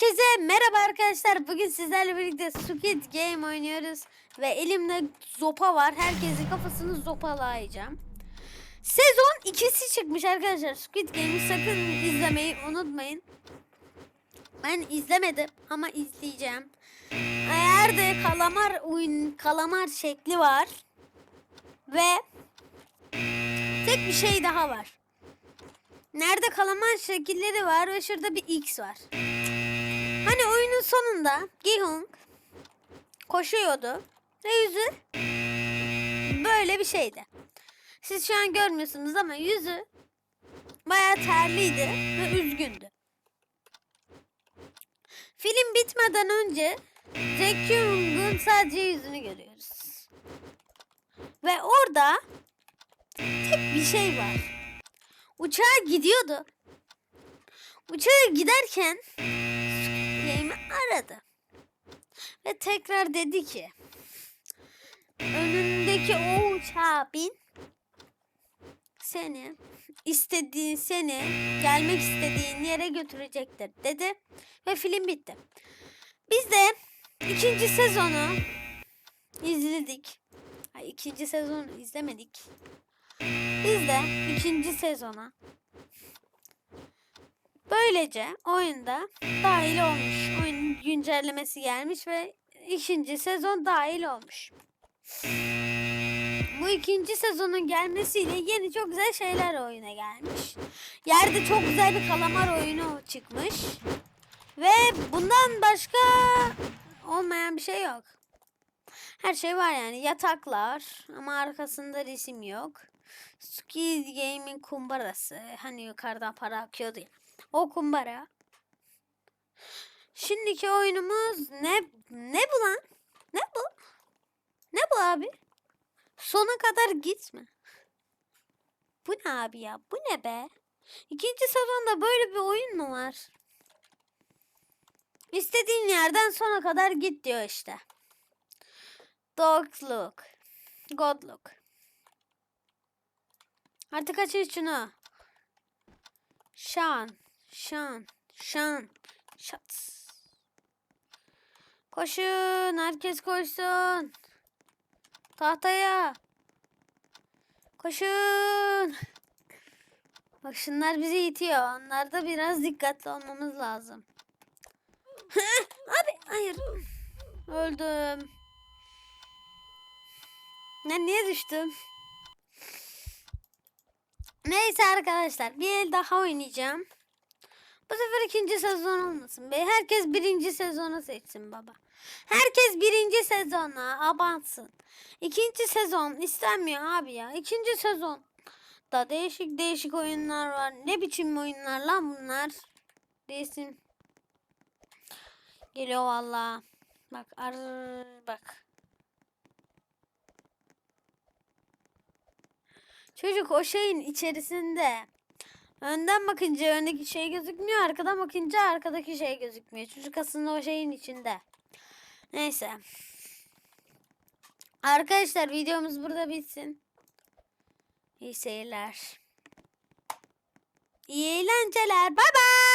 Herkese merhaba arkadaşlar. Bugün sizlerle birlikte Squid Game oynuyoruz. Ve elimde zopa var. Herkesin kafasını zopalayacağım. Sezon ikisi çıkmış arkadaşlar. Squid Game'i sakın izlemeyi unutmayın. Ben izlemedim ama izleyeceğim. Eğer de kalamar oyun kalamar şekli var. Ve tek bir şey daha var. Nerede kalamar şekilleri var ve şurada bir X var. Sonunda Gihung koşuyordu ve yüzü böyle bir şeydi. Siz şu an görmüyorsunuz ama yüzü bayağı terliydi ve üzgündü. Film bitmeden önce Jack Kyung'un sadece yüzünü görüyoruz. Ve orada tek bir şey var. Uçağa gidiyordu. Uçağa giderken aradı. Ve tekrar dedi ki önündeki o uçağa bin seni istediğin seni gelmek istediğin yere götürecektir dedi ve film bitti. Biz de ikinci sezonu izledik. Ay, ikinci sezonu izlemedik. Biz de ikinci sezona böylece oyunda dahil olmuş. Güncellemesi gelmiş ve ikinci sezon dahil olmuş. Bu ikinci sezonun gelmesiyle yeni çok güzel şeyler oyuna gelmiş. Yerde çok güzel bir kalamar oyunu çıkmış. Ve bundan başka olmayan bir şey yok. Her şey var yani yataklar ama arkasında resim yok. Squid Game'in kumbarası. Hani yukarıdan para akıyordu ya. O kumbara. Şimdiki oyunumuz ne ne bu lan? Ne bu? Ne bu abi? Sona kadar gitme. Bu ne abi ya? Bu ne be? İkinci sezonda böyle bir oyun mu var? İstediğin yerden sona kadar git diyor işte. Dog look. God look. Artık açın şunu. Şan. Şan. Şan. Şat. Koşun. Herkes koşsun. Tahtaya. Koşun. Bak şunlar bizi itiyor. Onlarda biraz dikkatli olmamız lazım. Abi hayır. Öldüm. Ben niye düştüm? Neyse arkadaşlar bir el daha oynayacağım. Bu sefer ikinci sezon olmasın be. Herkes birinci sezonu seçsin baba. Herkes birinci sezona abansın. İkinci sezon istenmiyor abi ya. İkinci sezon da değişik değişik oyunlar var. Ne biçim oyunlar lan bunlar? Resim. Geliyor valla. Bak ar bak. Çocuk o şeyin içerisinde. Önden bakınca öndeki şey gözükmüyor. Arkadan bakınca arkadaki şey gözükmüyor. Çocuk aslında o şeyin içinde. Neyse. Arkadaşlar videomuz burada bitsin. İyi seyirler. İyi eğlenceler. Bay bay.